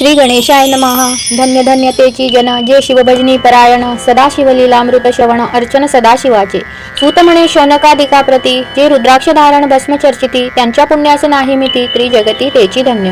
श्री गणेशाय नमः. धन्य धन्य तेची जन. जे शिवभजनी परायण. सदाशिवलीलामृत श्रवण. अर्चन सदाशिवाचे. सूत म्हणे शौनकादिका प्रती. जे रुद्राक्ष धारण भस्म चर्चिती. त्यांच्या पुण्याचे नाही मिती. त्रिजगती तेची धन्य.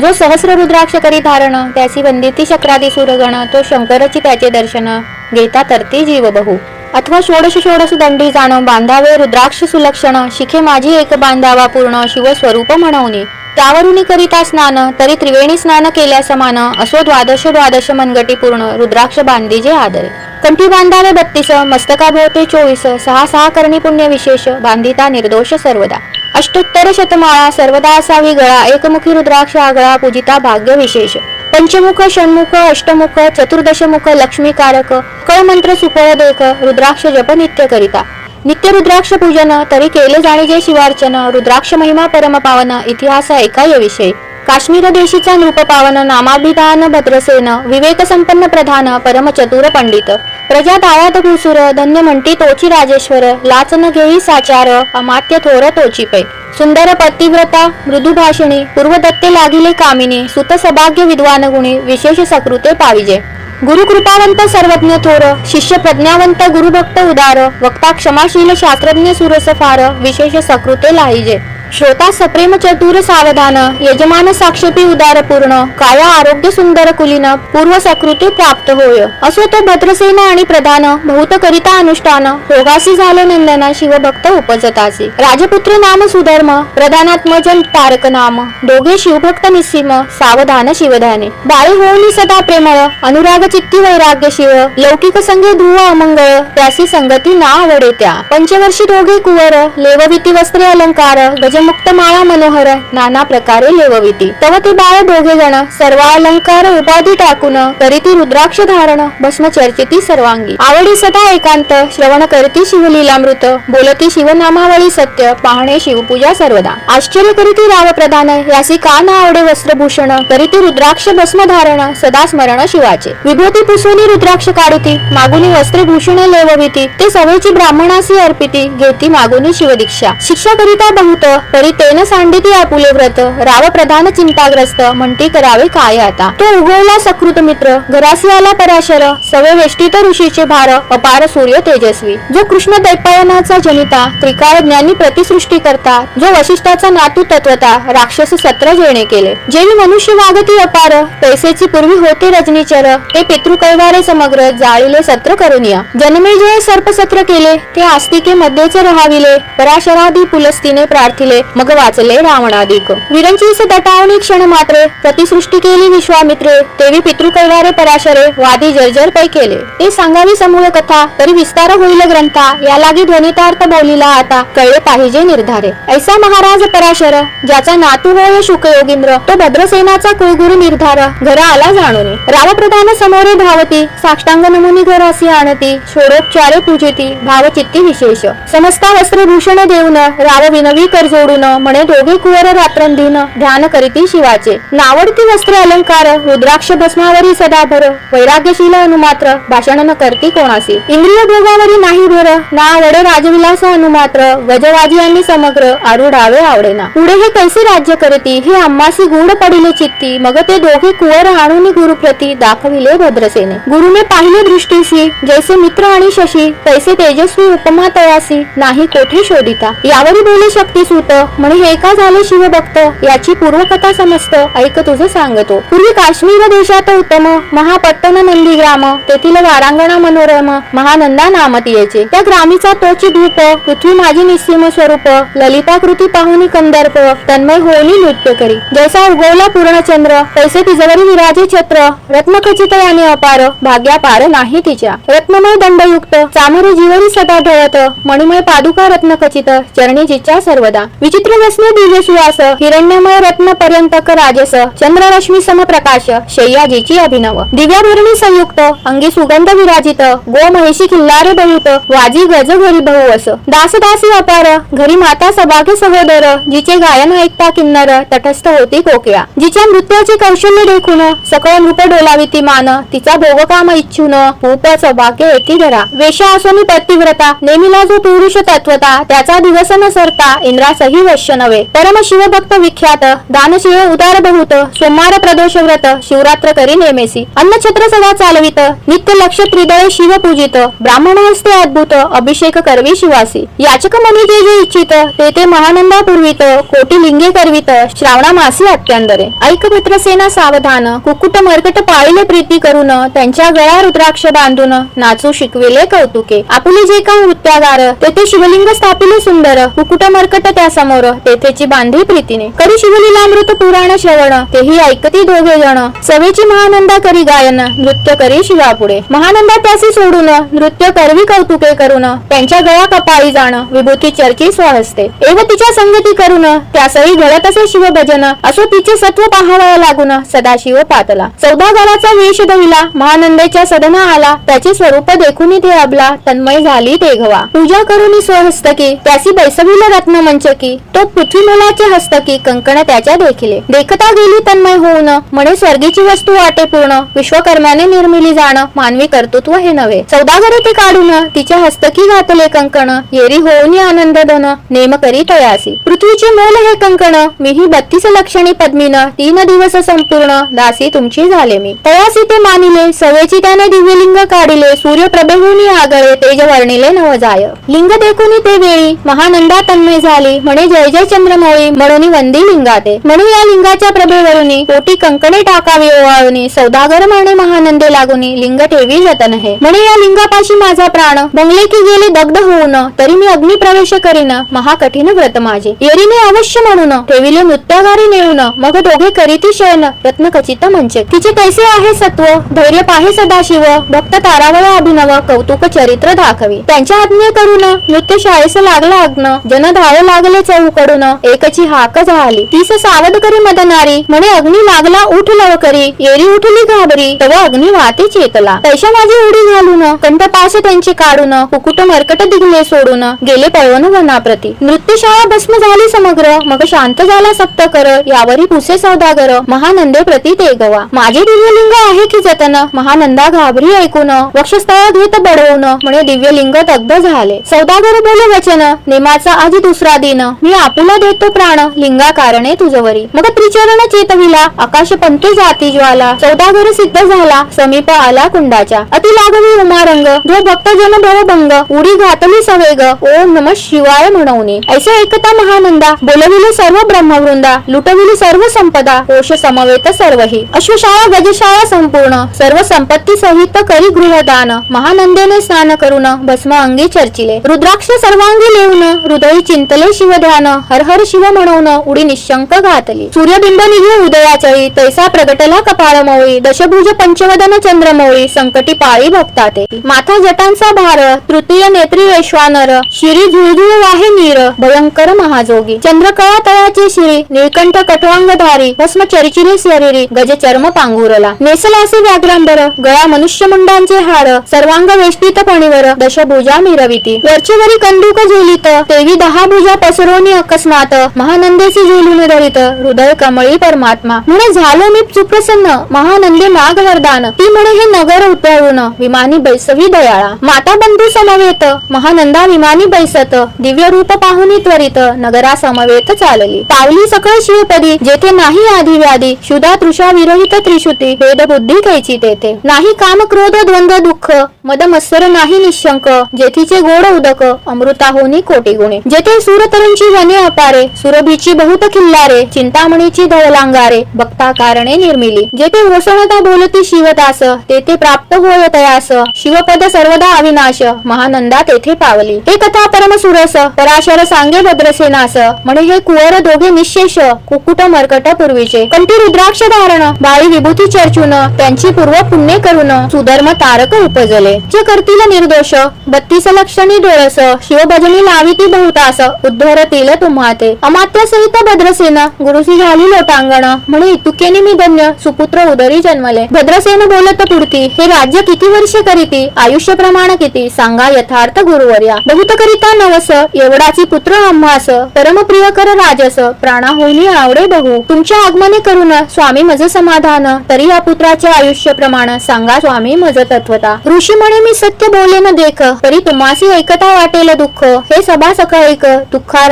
जो सहस्र रुद्राक्ष करी धारण. त्याची वंदिती शक्रादी सुरगण. तो शंकरची त्याचे दर्शन. घेता तरती जीव बहु अथवा षोडश षोडश दंडी जाण. बांधावे रुद्राक्ष सुलक्षण. शिखे माझी एक बांधावा पूर्ण. शिवस्वरूप म्हणवणे. त्यावरून करिता स्नान तरी त्रिवेणी स्नान केल्या समान असो द्वादश द्वादश मनगटी पूर्ण रुद्राक्ष बांधीजे आदरे. कंठी बांधावे बत्तीस मस्तका भोवते चोवीस सहा सहा करणी पुण्य विशेष बांधिता निर्दोष सर्वदा. अष्टोत्तर शतमाळा सर्वदा असावी गळा एकमुखी रुद्राक्ष आगळा पूजिता भाग्य विशेष. पंचमुख षण्मुख अष्टमुख चतुर्दशमुख लक्ष्मीकारक कळमंत्र सुफळ देख रुद्राक्ष जप नित्य करिता. नित्य रुद्राक्ष पूजन तरी केले जाणे जे शिवार्चन रुद्राक्ष महिमा परम पावन इतिहास ऐकाय विषय काश्मीर देशीचा नृप पावन नामाभिधान भद्रसेन विवेक संपन्न प्रधान परम चतुर पंडित. प्रजा दायात घुसुर धन्य म्हणती तोची राजेश्वर लाचन घेई साचार अमात्य थोर तोची पै. सुंदर पतिव्रता मृदुभाषिणी पूर्वदत्ते लागिले कामिनी सुत सभाग्य विद्वान गुणी विशेष सकृते पाविजे. गुरुकृपावंत सर्वज्ञ थोर शिष्य प्रज्ञावंत गुरुभक्त उदार वक्ता क्षमाशील शास्त्रज्ञ सुरस फार विशेष सकृते लाहिजे. श्रोता सप्रेम चतुर सावधान यजमान साक्षपी उदार पूर्ण काया आरोग्य सुंदर कुलीन पूर्व सकृती प्राप्त होय. असो तो भद्रसेना आणि प्रधान बहुत करिता अनुष्ठान भोगासी झाले नंदना शिवभक्त उपजतासी. राजपुत्र नाम सुधर्म प्रधानात्मजन तारक नाम. दोघे शिवभक्त निस्सीम सावधान शिवधाने. बाळे होऊनी सदा प्रेमळ अनुराग चित्ती वैराग्य शिव. लौकिक संगे ध्रुव अमंगळ त्यासी संगती ना आवडे त्या. पंचवर्षी दोघे कुवर लेवविती वस्त्रे अलंकार गजमुक्त माळा मनोहर नाना प्रकारे लेवविती तव ते बाळ दोघे जण सर्व अलंकार उपाधी टाकून करीती रुद्राक्ष धारण भस्म चर्चिती सर्वांगी. आवडी सदा एकांत श्रवण करती शिवलीलामृत बोलती शिवनामावळी सत्य पाहणे शिवपूजा सर्वदा. आश्चर्य करीती राव प्रधान यासी का ना आवडे वस्त्रभूषण करीती रुद्राक्ष भस्म धारण सदा स्मरण शिवाचे. विभूती पुसुनी रुद्राक्ष काढिती मागुनी वस्त्रभूषण लेवविती ते सवयची ब्राह्मणासी अर्पिती घेती मागुनी शिवदीक्षा. शिक्षा करिता बहुत तरी तेन सांडिती आपुले व्रत राव प्रधान चिंताग्रस्त म्हणती करावे काय आता? तो उगवला सकृत मित्र घरासी आला पराशर सवे वेष्टीत ऋषीचे भार अपार सूर्य तेजस्वी. जो कृष्ण दैपायनाचा जनिता त्रिकाळ ज्ञानी प्रतिसृष्टी करता जो वशिष्ठाचा नातू तत्वता राक्षस सत्र जेणे केले. जेवी मनुष्य वागती अपार पैसेची पूर्वी होते रजनीचर ते पितृकैवारे समग्र जाळीले सत्र करुनिया. जन्मेजय सर्प सत्र केले ते आस्तिके मध्येच राहाविले पराशरादी पुलस्तीने प्रार्थिले मग वाचले रावणाधिक विरंचीस दटावणी क्षण मात्रे. प्रतिसृष्टी केली विश्वामित्रे. तेवी पितृकैवारे पराशरे. वादी जर्जर पै केले. ते सांगावी समूळ कथा तरी विस्तार होईल ग्रंथा. या लागी ध्वनितार्थ बोलिला आता. कळले पाहिजे निर्धारे. ऐसा महाराज पराशर ज्याचा नातू होय शुक योगिंद्र तो भद्रसेनाचा कुळगुरु निर्धार. घर आला जाणून. रावप्रधान समोरे धावती. साष्टांग नमुनी घर असे आणती. शोरोपचारे पूजिती. भावचित्ती विशेष. समस्ता वस्त्रभूषण देऊन राव विनवी कर सोडून म्हणे दोघे कुवर रात्रंदिन ध्यान करीती शिवाचे. नावडती वस्त्र अलंकार रुद्राक्ष भस्मावरी सदा भर वैराग्यशील अनुमात्र भाषण न करती कोणासी. इंद्रिय भोगावरी नाही भर ना राजविलास अनुमात्र गजराजी यांनी समग्र आरुढावे आवडेना. पुढे हे कैसे राज्य करती? हे आम्हासी गुण पडिले चित्ती मग ते दोघे कुवर आणून गुरुप्रती दाखविले भद्रसेने. गुरुने पाहिले दृष्टीसी जैसे मित्र आणि शशी तैसे तेजस्वी उपमा तयासी नाही कोठे शोधिता. यावरी बोले शक्ती सुत म्हणे हे का झाले शिवभक्त? याची पूर्वकथा समजत. ऐक तुझं सांगतो. पूर्वी काश्मीर देशात उत्तम महापट्टन नंदी ग्राम. तेथील वारांगणा मनोरम. महानंदा नामत तियेचे त्या ग्रामीचा तोची धूप. पृथ्वी माझी निस्सीम स्वरूप. ललिताकृती पाहुनी कंदर्प. तन्मय होली नृत्य करी. जैसा उगवला पूर्णचंद्र. तैसे तिजवरी विराजे छत्र. रत्नखचित याने अपार. भाग्या पार नाही तिच्या. रत्नमय दंडयुक्त. चामरे जीवरी सदा ढळत मणिमय पादुका रत्नखचित. चरणी जिच्या सर्वदा. विचित्र व्यसने दिव्य सुवास हिरण्यमय रत्न पर्यंतक राजस चंद्ररश्मी समप्रकाश शय्याजीची अभिनव. दिव्याभरणी संयुक्त अंगी सुगंध विराजित गो महिषी किल्लारे बहुत वाजी गज घरी बहुवस दास दासी अपार घरी माता सभाग्य सहोदर जिचे गायन ऐकता किन्नर तटस्थ होती कोकिळा. जिच्या नृत्याचे कौशल्य देखून सकळ नृप डोलाविती मान तिचा भोगकाम इच्छून खूप सौभाग्य येती घरा वेशा असोनी पतिव्रता नेमिला जो पुरुष तत्वता त्याचा दिवस न सरता इंद्रासही तेही वश्य नव्हे. परम शिवभक्त विख्यात दानशिव उदार बहुत सोमवार प्रदोष व्रत शिवरात्र करी नेमेसी. अन्नछत्र सदा चालवित नित्य लक्ष त्रिदळे शिव पूजित ब्राह्मण हस्ते अद्भुत अभिषेक करवी शिवासी. याचक मनी जे जे इच्छित ते ते महानंदा पूर्वित कोटी लिंगे करवित श्रावणा मासी अत्यंदरे. ऐक मित्रसेना सावधान कुकुट मरकट पाळीले प्रीती करून त्यांच्या गळ्या रुद्राक्ष बांधून नाचू शिकविले कौतुके. आपुले जे का नृत्यागार तेथे शिवलिंग स्थापिले सुंदर कुकुट मरकट त्या समोर तेथेची बांधे प्रीतीने. करी शिवलीला अमृत पुराण श्रवण तेही ऐकती दोघे जण. सवेची महानंदा करी गायन नृत्य करी शिवा पुढे महानंदा त्यासी सोडून नृत्य करवी कौतुके करून त्यांच्या गळा कपाळी जाण विभूती चर्ची स्वहस्ते. एव तिच्या संगती करून त्यासही घडत असे शिवभजन असो तिचे सत्व पाहावया लागून सदाशिव पातला. चौदा गळाचा वेश दविला महानंदेच्या सदना आला त्याचे स्वरूप देखून ते अबला तन्मय झाली ते घवा पूजा करून स्वहस्तकी त्यासी बैसविल रत्न मंचकी. तो पृथ्वी मुलाचे हस्तकी कंकण त्याच्या देखिले. देखता गेली तन्मय होऊन म्हणे स्वर्गीची वस्तू वाटे पूर्ण विश्वकर्म्याने निर्मिली जाण मानवी कर्तृत्व हे नव्हे. सौदागरी ते काढून तिच्या हस्तकी घातले कंकण येरी होऊन आनंद धन नेम करी तयासी पृथ्वीचे मोल हे कंकण मीही बत्तीस लक्षणी पद्मीन तीन दिवस संपूर्ण दासी तुमची झाले मी. तयासी ते मानिले सवेची त्याने दिव्यलिंग काढिले सूर्य प्रभेहुनी आगळे तेज वर्णिले नवजाय. लिंग देखून ते वेळी महानंदा तन्मय झाली म्हणे जय जय चंद्रमौळी म्हणून वंदी लिंगाते. म्हणून या लिंगाच्या प्रभेवरून कोटी कंकणे टाकावी ओवाळून सौदागर म्हणे महानंदे लागून लिंग ठेवी जतन आहे म्हणे या लिंगापाशी माझा प्राण बंगले की गेले दग्ध होऊन तरी मी अग्निप्रवेश करीन महाकठीण व्रत माझे. येरीने अवश्य म्हणून ठेविले नृत्यागारी नेऊन मग दोघे करीती शयन रत्न खचित म्हणजे तिचे कैसे आहे सत्व धैर्य पाहे सदाशिव भक्त तारावळ अभिनव कौतुक चरित्र दाखवी. त्यांच्या आज्ञे करून नृत्य शाळेस लागला अग्न जन धाव लागले चौकडून एकची हाक झाली. तीस सावध करी मदनारी म्हणे अग्नी लागला उठ लवकरी. येरी उठली घाबरी तेव्हा अग्नी वाते चेतला. तैशा माझी उडी घालून कंठपाश त्यांची काढून कुकुट मरकट दिघले सोडून गेले पळवून वनाप्रती. नृत्यशाळा भस्म झाली समग्र मग शांत झाला सप्तकर यावरी पुसे सौदागर महानंदे प्रती ते गवा. माझे दिव्यलिंग आहे की जतन महानंदा घाबरी ऐकून वक्षस्थळ घेत बडवून म्हणे दिव्यलिंग दग्ध झाले. सौदागर बोले वचन नेमाचा आज दुसरा दिन. मी आपुला देतो प्राण. लिंगा कारणे तुझवरी मग त्रिचरण चेतविला. आकाश पंथी जाती ज्वाला. सौदागर सिद्ध झाला. समीप आला कुंडाच्या. अति लागवी उमारंग. जो भक्त जन भवभंग. उडी घातली सवेग. ओम नम शिवाय म्हणून ऐसे ऐकता महानंदा. बोलविले सर्व ब्रह्मवृंदा. लुटविली सर्व संपदा. कोश समवेत सर्वही. अश्वशाळा गजशाळा संपूर्ण. सर्व संपत्ती सहित करी गृहदान. महानंदेने स्नान करून भस्म अंगी चर्चिले. रुद्राक्ष सर्वांगी लेऊन. हृदयी चिंतले शिवध्यान हर हर शिव म्हणून उडी निशंक घातली. सूर्यबिंब निघे उदयाचळी तैसा प्रगटला कपाळ मोळी दशभुज पंचवदन चंद्रमौळी संकटी पाळी भक्ताते. माथा जटांचा भार तृतीय नेत्री वैश्वानर शिरी झुळझुळ वाहे नीर भयंकर महाजोगी. चंद्रकळा तळाचे शिरी निळकंठ कटवांगधारी भस्म चरिचिरी शरीरी गज चर्म पांघुरला. नेसलासे व्याघ्रांबर गळा मनुष्य मुंडांचे हार सर्वांग वेष्टित पणीवर दशभुजा मिरविती. वरचेवरी कंदुक झुलित तेवी दहा भुजा पसरवणी अकस्मात महानंदेचे झुलून धरित हृदय कमळी परमात्मा. म्हणे झालो मी सुप्रसन्न. महानंदे माग वरदान ती म्हणे हे नगर उतरून विमानी बैसवी दयाळा. माता बंधू समवेत महानंदा विमानी बैसत दिव्य रूप पाहुनी त्वरित नगरा समवेत चालली. पावली सकळ शिवपदी जेथे नाही आधी व्याधी शुदा तृषा विरहित त्रिशुती वेद बुद्धी कैची तेथे. नाही काम क्रोध द्वंद्व दुःख मद मत्सर नाही निशंक जेथीचे गोड उदक अमृता होनी कोटी गुणे. जेथे सुरतरुंची वने अपारे सुरभीची बहुत खिल्लारे चिंतामणीची धवलांगारे बघता कारणे निर्मिली. जेथे वसणता बोलती शिवदास तेथे प्राप्त होय तयास. शिवपद सर्वदा अविनाश महानंदा तेथे पावली. हे कथा परम सुरस पराशर सांगे भद्रसेनास. म्हणे हे कुवर दोघे निशेष कुकुट मरकट पूर्वीचे. कंठी रुद्राक्ष धारण बाळी विभूती चर्चून त्यांची पूर्व पुण्य करून सुधर्म तारक उपजले. जे करतील निर्दोष बत्तीस लक्षणी डोळस शिवभजनी लाविती बहुतास उद्धरती तुम्हा ते. अमात्या सहित भद्रसेना गुरुसी झाली लोटांगण. म्हणे तुकेने मी धन्य सुपुत्र उदरी जन्मले. भद्रसेन बोलत पुरती हे राज्य किती वर्ष करीती? आयुष्य प्रमाण किती? सांगा यथार्थ गुरुवर्या. बहुत करिता नवस एवढाची पुत्र आम्हास परमप्रिय कर राजस प्राणा होईनी आवडे बहु तुमच्या आगमने करून स्वामी मज समाधान तरी या पुत्राचे आयुष्य प्रमाण सांगा स्वामी मज तत्वता. ऋषी म्हणे मी सत्य बोले न देख तरी तुम्हासी ऐकता वाटेल दुःख. हे सभा सकळैक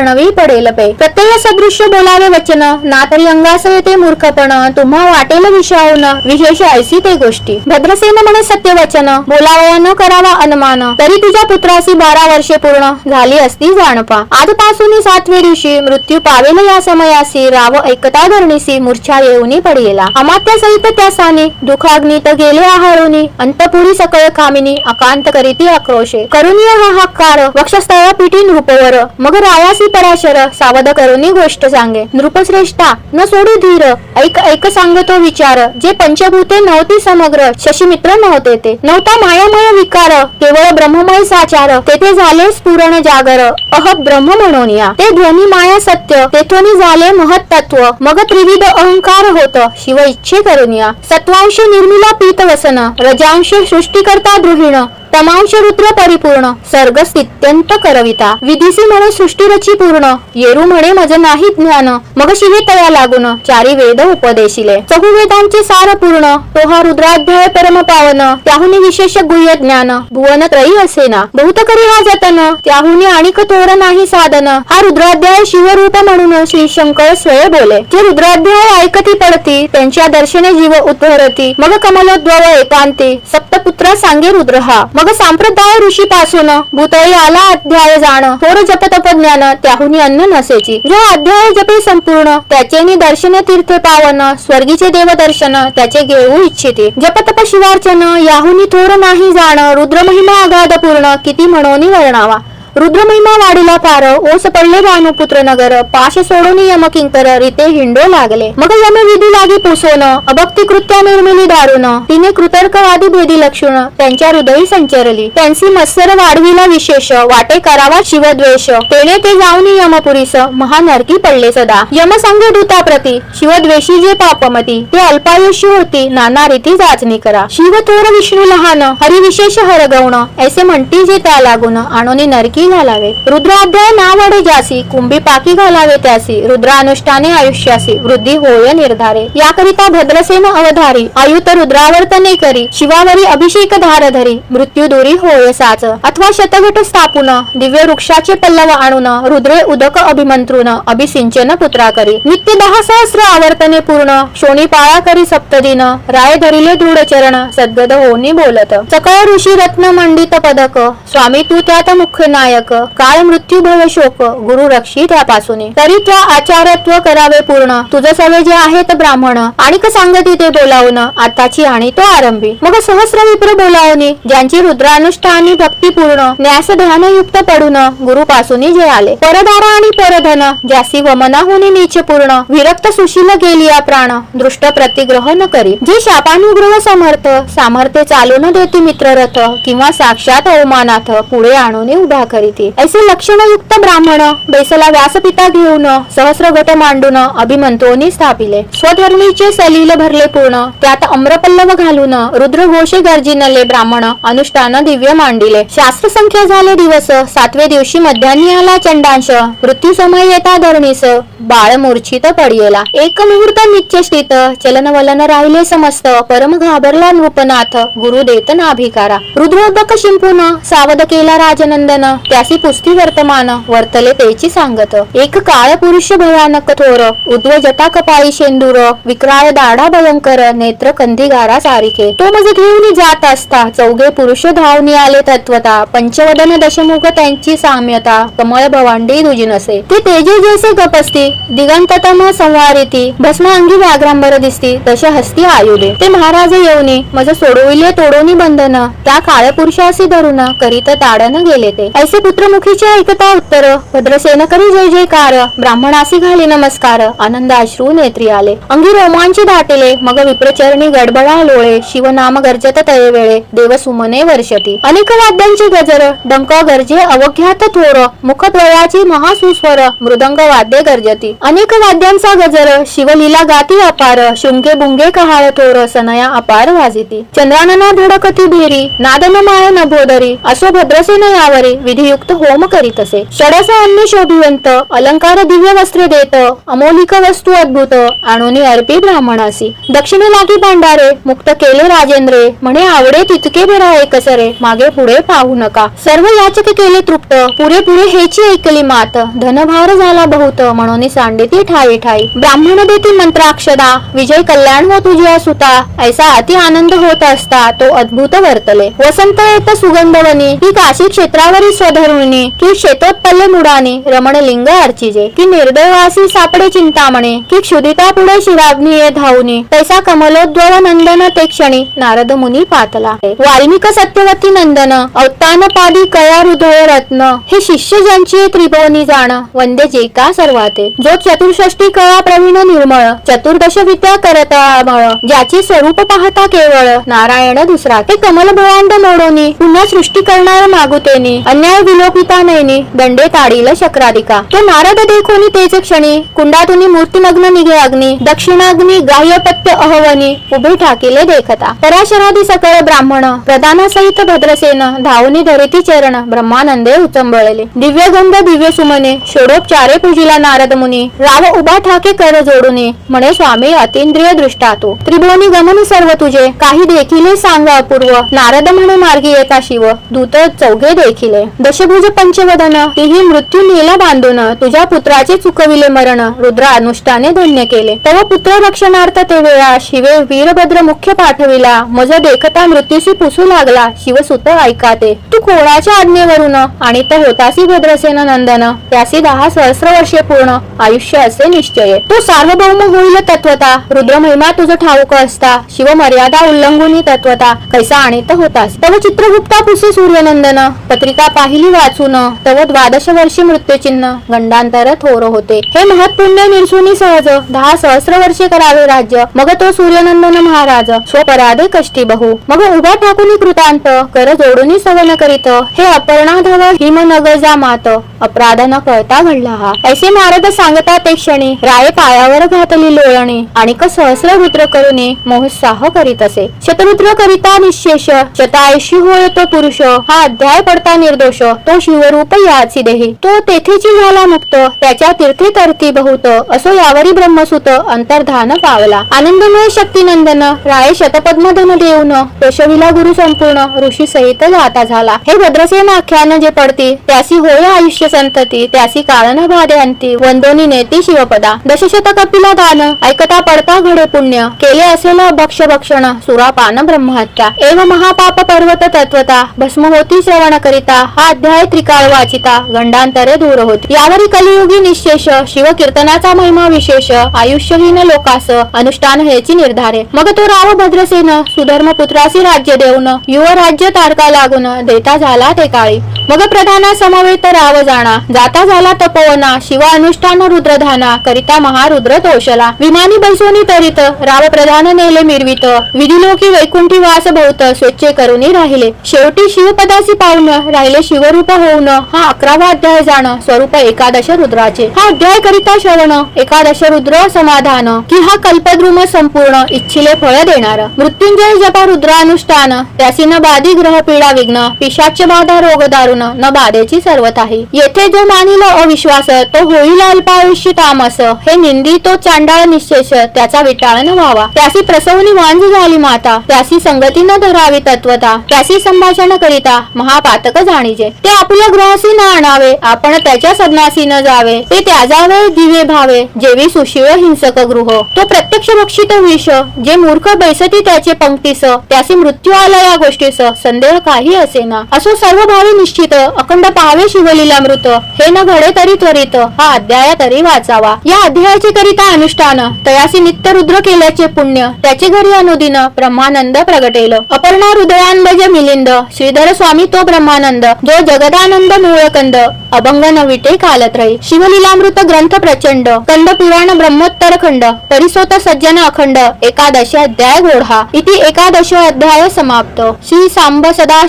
दुःखार्णवी पडेल पे. प्रत्यय सदृश्य बोलावे वचन. ना तरी अंगास येते मूर्खपण. तुम्हा वाटेल विषावून विशेष ऐसी ते गोष्टी. भद्रसेन म्हणे सत्य वचन. बोलावया न करावा अनुमान. तरी तुझ्या पुत्रासी बारा वर्षे पूर्ण. झाली असती जाणपा. आजपासून सातवे दिवशी मृत्यू पावेल या समयासी. राव ऐकता धरणीसी. मूर्छा येऊनी पडिला अमात्या सहित त्या साने. दुखाग्नीत गेले आहारुनी. अंतपुरी सकळ कामिनी अकांत करीती आक्रोशे. करुणी हा हाहाकार वक्षस्थळ पिटी नृपवर मग रायासी पराशर सावध करुणी गोष्ट सांगे. नृपश्रेष्ठा न सोडू धीर ऐक ऐक सांगतो विचार. जे पंचभूते नव्हती समग्र शशीमित्र नव्हते ते. नव्हता मायामय विकार केवळ ब्रह्ममय साचार. तेथे झाले स्फुरण जागर. अह ब्रह्म म्हणून या. ते ध्वनी माया सत्य तेथून झाले महत्तत्व मग त्रिविध अहंकार होत शिव इच्छे करून या. सत्वांश निर्मिला पीत वसन रजांश सृष्टीकर्ता द्रुहिण तमांश रुद्र परिपूर्ण सर्ग स्थित्यंत करविता. विधीसी म्हणे सृष्टी रची पूर्ण येरू म्हणे मज नाही ज्ञान मग शिवे तया लागून चारी वेद उपदेशिले. चहु वेदांचे सार पूर्ण तोहा रुद्राध्याय परम पावन त्याहुनी विशेष गुह्य ज्ञान भुवन त्रयी असेना. बहुत करी हा जतन त्याहुनी आणिक तोर नाही साधन हा रुद्राध्याय शिवरूप म्हणून श्री शंकर स्वय बोले. जे रुद्राध्याय ऐकती पडती त्यांच्या दर्शने जीव उद्धरती. मग कमलोद्भव एकांती सप्तपुत्र सांगे रुद्र हा. मग सांप्रदाय ऋषी पासून भूतळी आला अध्याय जाण. थोर जपतप ज्ञान त्याहुनी अन्न नसेची. जो अध्याय जपे संपूर्ण त्याचे दर्शन तीर्थ पावन स्वर्गीचे देव दर्शन त्याचे घेऊ इच्छिते. जप तप शिवार्चन याहुनी थोर नाही जाण रुद्र महिमा अगाध पूर्ण किती म्हणून वर्णावा रुद्रमहिमा वाढीला पार ओस पडले भानुपुत्र नगर पाश सोडून यम किंकर हिंडो लागले. मग यम विधी लागी पुसोन अभक्ती कृत्या निर्मिली दारुण तिने कृतर्कवादी भेदी लक्षण त्यांच्या हृदयी संचरली. त्यांची मत्सर वाढविला विशेष वाटे करावा शिवद्वेष. तेने ते जाऊन यमपुरीस महानरकी पडले सदा. यम सांगे दूताप्रती शिवद्वेषी जे पापमती ते अल्पायुष्य होती नाना रीती जाचणी करा. शिव थोर विष्णू लहान हरिविशेष हरगवण ऐसे म्हणती जे त्या लागून आणोनी नरकी कुंभी घालावे. रुद्राध्याय नावडे जासी कुंभी पाकी घालावे त्यासी रुद्रानुष्ठाने आयुष्यासी वृद्धी होय निर्धारे. याकरिता भद्रसेन अवधारी आयुत रुद्रावर्तने करी शिवावरी अभिषेक धार धरी मृत्यू दूरी होय साच. अथवा शतघट स्थापून दिव्य वृक्षाचे पल्लव आणून रुद्रे उदक अभिमंत्रून अभिसिंचन पुत्रा करी. नित्य दहा सहस्र आवर्तने पूर्ण शोणी पाळा करी सप्तदिन राय धरिले दृढ चरण सद्गद होनी बोलत. सकळ ऋषी रत्न मंडित पदक स्वामी तू त्यात मुख्य नाय नायक काळ मृत्यू भव शोक गुरु रक्षी त्यापासून तरी त्या आचारत्व करावे पूर्ण. तुझं सवे जे आहेत ब्राह्मण. आणि सांगती ते बोलावून. आताची आणि तो आरंभी. मग सहस्र विप्र बोलावणी ज्यांची रुद्रानुष्ठानी भक्ती पूर्ण. न्यास ध्यानयुक्त पडून गुरुपासून जे आले. परदारा आणि परधन ज्यासी वमनाहुनी नीच पूर्ण. विरक्त सुशील गेली या प्राण. दृष्ट प्रतिग्रह न करी. जे शापानुग्रह समर्थ सामर्थ्य चालून देती मित्ररथ किंवा साक्षात अवमानाथ पुढे आणून उभा करी. करीती. ऐसे लक्षणयुक्त ब्राह्मण बेसला व्यासपिता घेऊन सहस्र गट मांडून अभिमंतोनी स्थापिले. स्वधर्मीचे सलील भरले पूर्ण. त्यात अम्रपल्लव घालून रुद्र घोषे गर्जिनले ब्राह्मण अनुष्ठान दिव्य मांडिले. शास्त्र संख्या झाले दिवस. सातवे दिवशी मध्यान्ही आला चंडांश. मृत्यू समय येता धरणीस बाळ मूर्छित पडियला. एक मुहूर्त नित्य स्थित चलन वलन राहिले समस्त. परम घाबरला नृपनाथ गुरु देत नाभिकारा. रुद्रोदक शिंपून सावध केला राजनंदन. त्यासी पुस्ती वर्तमान वर्तले तेची सांगत. एक काळ पुरुष भयानक थोर उद्वे जटा कपाळी शेंदूर विक्राळ दाढा भयंकर नेत्र कंदिगारा सारिके. तो मज घेऊन जात असता चौघे पुरुष धावनी आले तत्वता. पंचवदन दशमुख त्यांची साम्यता कमळ भवांडी दुजी नसे. ते तेजे जैसे गपस्ती दिगंततम संवारिती भस्म अंगी व्याघ्रांबर दिसती तसे हस्ती आयुले. ते महाराज येऊनी मज सोडविले तोडोनी बंधन. त्या काळ पुरुषासी धरून करीत ताडन गेले ते. ऐसे असे पुत्रमुखीचे ऐकता उत्तर भद्रसेन करी जय जयकार ब्राह्मणासी घाली नमस्कार आनंद अश्रू नेत्री आले. अंगी रोमांची दाटिले मग विप्रचरणी गडबडा लोळे शिवनाम गर्जत तये वेळे देव सुमने वर्षती. अनेक वाद्यांची गजर डंक गरजे अवघ्यात थोर मुखद्वयाची महासुस्वर मृदंग वाद्ये गर्जती. अनेक वाद्यांचा गजर शिवलीला गाती अपार शुंगे बुंगे कहाळ थोर सनया अपार वाजिती. चंद्रानना धडकती भेरी नादन माय नभोदरी असो भद्रसेन यावरी विधी विधियुक्त होम करीत असे. षडस अन्य शोभिवंत अलंकार दिव्य वस्त्रे देत अमोलिक वस्तू अद्भुत आणून अर्पी ब्राह्मणासी. दक्षिणे लागी भांडारे मुक्त केले राजेंद्रे म्हणे आवडे तितके बरा एकसरे मागे पुढे पाहू नका. सर्व याचक केले तृप्त पुरे पुरे हेची ऐकली मात धनभार झाला बहुत म्हणून सांडे ती ठाई ठाई. ब्राह्मण देती मंत्राक्षदा विजय कल्याण व तुझ्या सुता ऐसा अति आनंद होत असता तो अद्भुत वर्तले. वसंत येत सुगंधवनी ही काशी क्षेत्रावरील स्वधरुणी की शेतोत्पल्य मुडानी रमण लिंग अर्चिजे की निर्दयवासी सापडे चिंतामणे की क्षुदिता पुढे शिवाग्नी ये धावनी तैसा कमलोद्भव नंदन ते क्षणी नारद मुनी पातला. वाल्मिक सत्यवती नंदन अवतान पादी कया हृदय रत्न हे शिष्य ज्यांची त्रिभुवनी जाण वंदे जे का सर्वाते. जो चतुर्षष्टी कळा प्रवीण निर्मळ चतुर्दश विद्या करता अमळ ज्याचे स्वरूप पाहता केवळ नारायण दुसरा ते कमल भवांड मोडोनी पुन्हा सृष्टी करणार मागुतेने अन्याय विलोपिता नैनी दंडे ताडील शक्रादिका. तो नारद देखोनी तेज क्षणी कुंडातुनी मूर्तिमग्न निघे अग्नी दक्षिणाग्नी ग्राह्यपत्य अहवनी उभे ठाकिले देखता. पराशरादी सकळ ब्राह्मण प्रधानासहित भद्रसेन धावनी धरिती चरण ब्रह्मानंदे उचंबळले. दिव्य गंध दिव्य सुमने षोडोपचारे पूजिला नारद मुनी. राव उभा ठाके कर जोडूने म्हणे स्वामी अतिंद्रिय दृष्टा तू. त्रिभुवनी गमन सर्व तुझे. काही देखिले सांगा अपूर्व. नारद म्हणे मार्गी येता शिव. दूत चौघे देखिले. दशभुज पंचवदन तीही मृत्यू नेला बांधून तुझ्या पुत्राचे चुकविले मरण रुद्र अनुष्ठाने धन्य केले. तव पुत्र रक्षणार्थ ते वेळा शिवे वीरभद्र मुख्य पाठविला मज देखता मृत्यूशी पुसू लागला शिवसुत ऐकाते कोणाच्या आज्ञेवरून आणि तो होतासी भद्रसेन नंदन त्यासी दहा सहस्र वर्षे पूर्ण आयुष्य असे निश्चय. तो सार्वभौम होईल तत्वता रुद्र महिमा तुझं ठाऊक असता शिव मर्यादा उल्लंघुनी तत्वता कैसा आणीत होतास. तव चित्रगुप्ता पुसे सूर्यनंदन पत्रिका पाहिली वाचून तव द्वादश वर्षी मृत्यूचिन्ह गंडांतर थोर होते. हे महत्पुण्य निरसुनी सहज दहा सहस्र वर्षे करावे राज्य मग तो सूर्यनंदन महाराज स्वपराधे कष्टी बहु मग उभा ठाकून कृतांत कर जोडून सवन करी करीत हे अपर्णाधव हिमनगजा मात अपराध न कळता घडला हा. ऐसे नारद सांगता ते क्षणी राय पायावर घातली लोळणी आणि क सहस्र रुद्र करुणी मोहसाह करीत असे. शतरुद्र करिता निशेष शतायुषी होय तो पुरुष हा अध्याय पडता निर्दोष तो शिवरूप याची देही. तो तेथेची झाला मुक्त त्याच्या तीर्थी तरती बहुत असो यावरी ब्रह्मसुत अंतर्धान पावला. आनंदमय शक्तिनंदन राये शतपद्मधन देऊन यशविला गुरु संपूर्ण ऋषी सहित जाता झाला. हे भद्रसेन आख्यान जे पडती त्यासी होय आयुष्य संतती त्यासी कारण भाद्यांती वंदोनी नेती शिवपदा. दशशत कपिला दान ऐकता पडता घडे पुण्य केले असेल भक्ष भक्षण सुरापान ब्रह्महत्या. एव महापाप पर्वत तत्वता भस्म होती श्रवण करिता हा अध्याय त्रिकाळ वाचिता गंडांतरे दूर होती. यावरी कलियुगी निशेष शिव कीर्तनाचा महिमा विशेष आयुष्यहीन लोकास अनुष्ठान हेची निर्धारे. मग तो राव भद्रसेन सुधर्म पुत्रासी राज्य देऊन युव राज्य तारका लागून देता झाला ते काळी मग प्रधाना समवेत राव जाणा. जाता झाला तपोवना. शिवा अनुष्ठान रुद्रधाना. करिता महारुद्र तोषला विमानी बैसोनी तरित राव प्रधान नेले मिरवित. विधिलोकी वैकुंठी वास भोवत स्वच्छ करून राहिले. शेवटी शिवपदासी पाहुण राहिले शिवरूप होऊन. हा अकरावा अध्याय जाण स्वरूप एकादश रुद्राचे. हा अध्याय करिता श्रवण एकादश रुद्र समाधान. की हा कल्पद्रुम संपूर्ण इच्छिले फळ देणार. मृत्युंजय जपा रुद्रानुष्ठान. त्यासीन बाधी ग्रह पीडा विघ्न. पिशाच बाधा रोग दारुण न बाधेची सर्वत आहे. येथे जो मानिला अविश्वास तो होईल अल्पायुष्य तामस. हे निंदी तो चांडाळ निश्चेष त्याचा विटाळ न व्हावा. त्यासी प्रसवनी वांज झाली माता. त्यासी संगती न धरावी तत्वता. त्यासी संभाषण करिता महापातक जाणीजे. ते आपल्या ग्रहासी न आणावे. आपण त्याच्या सदनासी न जावे. ते त्याजावे दिवे भावे. जेवी सुशिव हिंसक गृह. तो प्रत्यक्ष भक्षित विष. जे मूर्ख बैसती त्याचे पंक्तीस. त्यासी मृत्यू आला या गोष्टीस. संदेह काही असेना. असो सर्व भावी निश्चित अखंड पाहावे शिवलीला मृत. हे न घडे तरी त्वरित हा अध्याय तरी वाचावा. या अध्यायाचे करिता अनुष्ठान? तयासी नित्य रुद्र केल्याचे पुण्य त्याचे घरी अनुदिन ब्रह्मानंद प्रगटेल. अपर्णा हृदयांबज मिलिंद श्रीधर स्वामी तो ब्रह्मानंद जो जगदानंद मूळकंद अभंग नविटे कालत्रय शिवलीलामृत ग्रंथ प्रचंड कंद पुराण ब्रह्मोत्तर खंड परिसोत सज्जन अखंड एकादशी अध्याय गोढा इति एकादश अध्याय समाप्त. श्री सांब सदा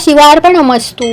समजतो